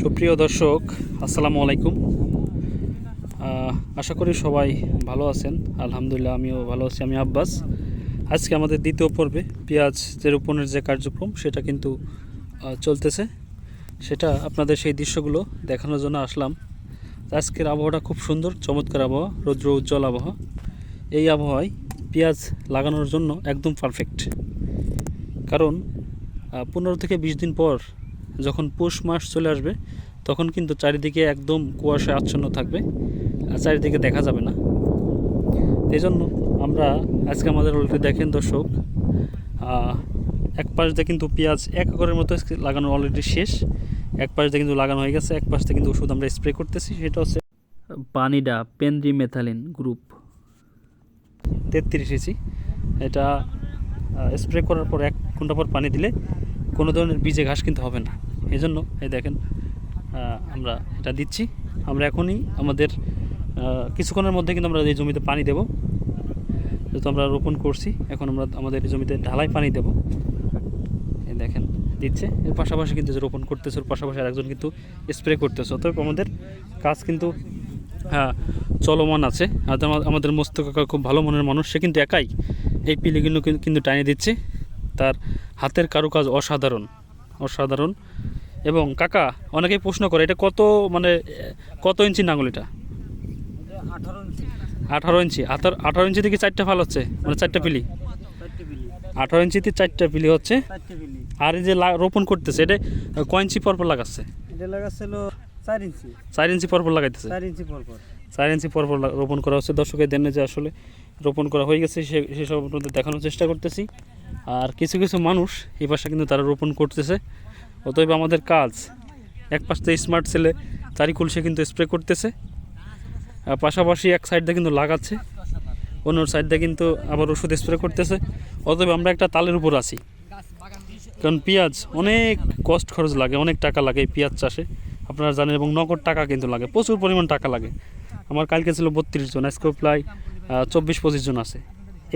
সুপ্রিয় দর্শক, আসসালামু আলাইকুম। আশা করি সবাই ভালো আছেন। আলহামদুলিল্লাহ, আমিও ভালো আছি, আমি আব্বাস। আজকে আমাদের দ্বিতীয় পর্বে পেঁয়াজ যে রোপণের যে কার্যক্রম, সেটা কিন্তু চলতেছে। সেটা আপনাদের সেই দৃশ্যগুলো দেখানোর জন্য আসলাম। আজকের আবহাওয়াটা খুব সুন্দর, চমৎকার আবহাওয়া, রৌদ্র উজ্জ্বল আবহাওয়া। এই আবহাওয়ায় পেঁয়াজ লাগানোর জন্য একদম পারফেক্ট কারণ পনেরো থেকে বিশ দিন পর যখন পৌষ মাস চলে আসবে, তখন কিন্তু চারিদিকে একদম কুয়াশায় আচ্ছন্ন থাকবে আর চারিদিকে দেখা যাবে না। এই জন্য আমরা আজকে আমাদের অলরেডি দেখেন দর্শক এক পাশ দিয়ে কিন্তু পেঁয়াজ এক একরের মতো লাগানো অলরেডি শেষ। এক পাশ দিয়ে কিন্তু লাগানো হয়ে গেছে, এক পাশ কিন্তু ওষুধ আমরা স্প্রে করতেছি, সেটা হচ্ছে পানিডা পেনডি মেথালিন গ্রুপ। তেত্রিশ ইঞ্চি। এটা স্প্রে করার পর এক ঘণ্টা পর পানি দিলে কোনো ধরনের বীজে ঘাস কিন্তু হবে না। এই জন্য এই দেখেন আমরা এটা দিচ্ছি। আমরা এখনই আমাদের কিছুক্ষণের মধ্যে কিন্তু আমরা এই জমিতে পানি দেব। যেহেতু আমরা রোপণ করছি, এখন আমরা আমাদের জমিতে ঢালাই পানি দেব। এই দেখেন, দিচ্ছে। এর পাশাপাশি কিন্তু রোপণ করতেছে, ওর পাশাপাশি আরেকজন কিন্তু স্প্রে করতেছে। অতএব আমাদের কাজ কিন্তু হ্যাঁ চলমান আছে। আর আমা- আমাদের মস্ত কাকা খুব ভালো মনের মানুষ, সে কিন্তু একাই এই পিলিগুলো কিন- কিন্তু টানিয়ে দিচ্ছে। তার হাতের কারুকাজ অসাধারণ অসাধারণ। এবং কাকা অনেকেই প্রশ্ন করে এটা কত মানে কত ইঞ্চি নাঙ্গল এটা? আঠারো ইঞ্চি। আঠারো ইঞ্চি। আঠারো আঠারো ইঞ্চি থেকে চারটা ফাল হচ্ছে মানে চারটা পিলি? আঠারো ইঞ্চিতে চারটা পিলি হচ্ছে। আর এই যে রোপণ করতেছে এটা কয় ইঞ্চি পরপর লাগাচ্ছে? চার ইঞ্চি। চার ইঞ্চি পরপর লাগাইতেছে? চার ইঞ্চি পর পর। চার ইঞ্চি পর পর রোপণ করা হচ্ছে। দর্শকের দেন যে আসলে রোপণ করা হয়ে গেছে সে সেসব আপনাদের দেখানোর চেষ্টা করতেছি। আর কিছু কিছু মানুষ এই পাশে কিন্তু তারা রোপণ করতেছে। অতএব আমাদের কাজ, এক পাশ স্মার্ট ছেলে চারিকুল সে কিন্তু স্প্রে করতেছে পাশাপাশি এক সাইড দিয়ে কিন্তু লাগাচ্ছে অন্য সাইড দিয়ে কিন্তু আবার ওষুধ স্প্রে করতেছে। অতএব আমরা একটা তালের উপর আছি, কারণ পেঁয়াজ অনেক কষ্ট খরচ লাগে, অনেক টাকা লাগে এই পেঁয়াজ চাষে। আপনারা জানেন এবং নগদ টাকা কিন্তু লাগে, প্রচুর পরিমাণ টাকা লাগে। আমার কালকে ছিল বত্রিশ জন, আজকেও প্রায় চব্বিশ পঁচিশ জন আছে।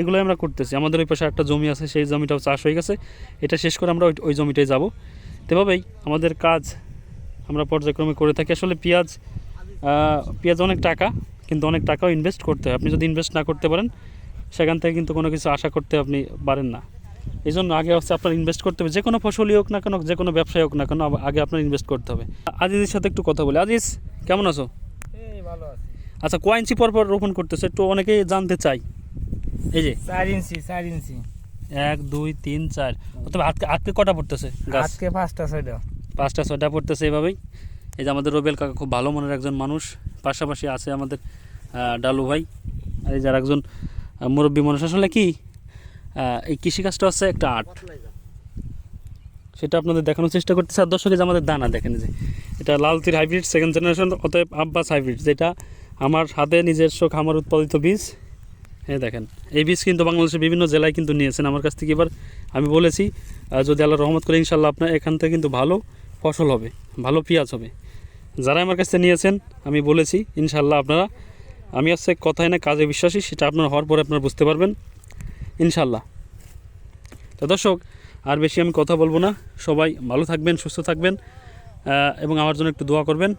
এগুলোই আমরা করতেছি। আমাদের ওই পাশে একটা জমি আছে সেই জমিটাও চাষ হয়ে গেছে। এটা শেষ করে আমরা ওই ওই জমিটায় যাব। তেভাবেই আমাদের কাজ আমরা পর্যায়ক্রমে করে থাকি। আসলে পেঁয়াজ পেঁয়াজ অনেক টাকা কিন্তু অনেক টাকাও ইনভেস্ট করতে হয়। আপনি যদি ইনভেস্ট না করতে পারেন সেখান থেকে কিন্তু কোনো কিছু আশা করতে আপনি পারেন না। এই জন্য আগে হচ্ছে আপনার ইনভেস্ট করতে হবে। যে কোনো ফসলই হোক না কেন যে কোনো ব্যবসায় হোক না কেন আগে আপনার ইনভেস্ট করতে হবে। আজিজের সাথে একটু কথা বলি। আজিজ কেমন আছো? ভালো আছে। আচ্ছা কয় ইঞ্চি পর পর রোপণ করতেছে? একটু অনেকেই জানতে চাই। এই যে? চার ইঞ্চি চার ইঞ্চি। এক দুই তিন চার। অথবা আজকে আজকে কটা পড়তেছে আজকে পাঁচটা ছয়টা। পাঁচটা ছয়টা পড়তেছে এভাবেই। এই যে আমাদের রবেল কাকা খুব ভালো মনের একজন মানুষ। পাশাপাশি আছে আমাদের ডালু ভাই। আর এই যার একজন মুরব্বী মানুষ। আসলে কি এই কৃষিকাজটা হচ্ছে একটা আর্ট। সেটা আপনাদের দেখানোর চেষ্টা করতেছে। আর দর্শকে যে আমাদের দানা দেখেন যে। এটা লাল তীর হাইব্রিড সেকেন্ড জেনারেশন অতএব আব্বাস হাইব্রিড যেটা আমার হাতে নিজস্ব খামার উৎপাদিত বীজ। হ্যাঁ দেখেন। এই বীজ কিন্তু বাংলাদেশের বিভিন্ন জেলায় কিন্তু নিয়েছেন। আমার কাছ থেকে এবার আমি বলেছি যদি আল্লাহ রহমত করে ইনশাল্লাহ আপনার এখান থেকে কিন্তু ভালো ফসল হবে, ভালো পেঁয়াজ হবে। যারা আমার কাছ থেকে নিয়েছেন, আমি বলেছি ইনশাল্লাহ আপনারা, আমি হচ্ছে কথায় না কাজে বিশ্বাসী, সেটা আপনার হওয়ার পরে আপনারা বুঝতে পারবেন ইনশাল্লাহ তো দর্শক, আর বেশি আমি কথা বলব না। সবাই ভালো থাকবেন, সুস্থ থাকবেন এবং আমার জন্য একটু দোয়া করবেন।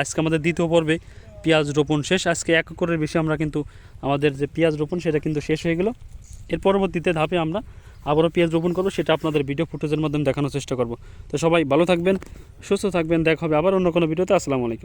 আজকে আমাদের দ্বিতীয় পর্বে পেঁয়াজ রোপণ শেষ। আজকে এক একরের বেশি আমরা কিন্তু আমাদের যে পেঁয়াজ রোপণ, সেটা কিন্তু শেষ হয়ে গেল। এর পরবর্তীতে ধাপে আমরা আবারও পেঁয়াজ রোপণ করব, সেটা আপনাদের ভিডিও ফুটেজের মাধ্যমে দেখানোর চেষ্টা করব। তো সবাই ভালো থাকবেন, সুস্থ থাকবেন, দেখা হবে আবার অন্য কোনো ভিডিওতে আসসালামু আলাইকুম।